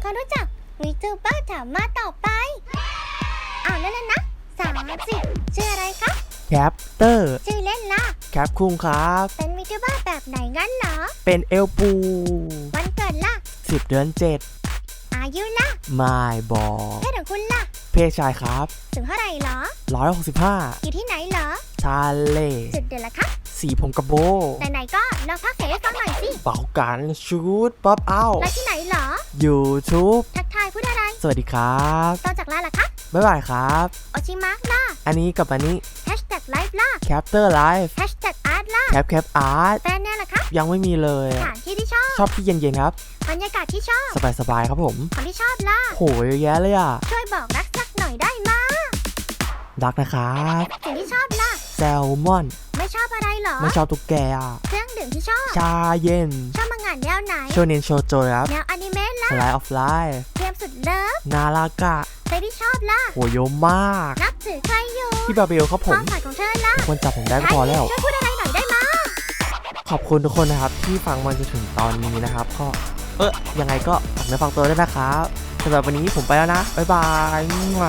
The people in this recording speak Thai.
ำความรู้จักวีทูเบอร์ถามมาต่อไปอ้าวนั่นน่ะนะสามสิบชื่ออะไรคะแคปเตอร์ชื่อเล่นล่ะแคปคุงครับ เป็นวีทูเบอร์แบบไหนงั้นเหรอ เป็นเอลปู วันเกิดล่ะ10เดือน7อายุล่ะไม่บอกเพศของคุณล่ะ เพศชายครับ ถึงเท่าไหร่เหรอ165อยู่ที่ไหนเหรอชาเลจุดเดือนละคะสีผมกระโบไหนๆก็ลองพักเสียงให้ฟังหน่อยสิเป่ากันชูดป๊อปเอาแล้วที่ไหนเหรอ YouTube ทักทายพูดอะไรสวัสดีครับต่อจากล่าล่ะคะบ๊ายบายครับโอชิมาร์กล่ะอันนี้กับอันนี้แฮชแท็กไลฟ์ล่ะแคปเตอร์ไลฟ์แฮชแท็กอาร์ตล่ะแคปแคปอาร์ตแฟนแน่ล่ะคะยังไม่มีเลยสถานที่ที่ชอบ ชอบที่เย็นๆครับบรรยากาศที่ชอบ สบายๆครับผมคนที่ชอบล่ะโหเยอะแยะเลยอะช่วยบอกรักสักหน่อยได้มารักนะครับสิ่งที่ชอบล่ะแซลมอน ไม่ชอบอะไรเหรอ ไม่ชอบตุ๊กแกอะเครื่องดื่มที่ชอบ ชาเย็น ชอบมังงะแนวไหน โชเนนโชโจครับ แนวอนิเมะล่ะ สไลด์ออฟไลน์เกมสุดเลิฟนาลากะเพลงที่ชอบล่ะโหเยอะมาก นับถือใครอยู่พี่บาเบลครับคผวามมฝันของเธอล่ะควรจับผมได้ก็พอแล้ว ช่วยพูดอะไรหน่อยได้มาขอบคุณทุกคนนะครับ ที่ฟังมาจนถึงตอนนี้นะครับ ก็ เออยังไงก็ฝากเนื้อฝากตัวด้วยนะครับสำหรับวันนี้ผมไปแล้วนะ บ๊ายบายมั่ว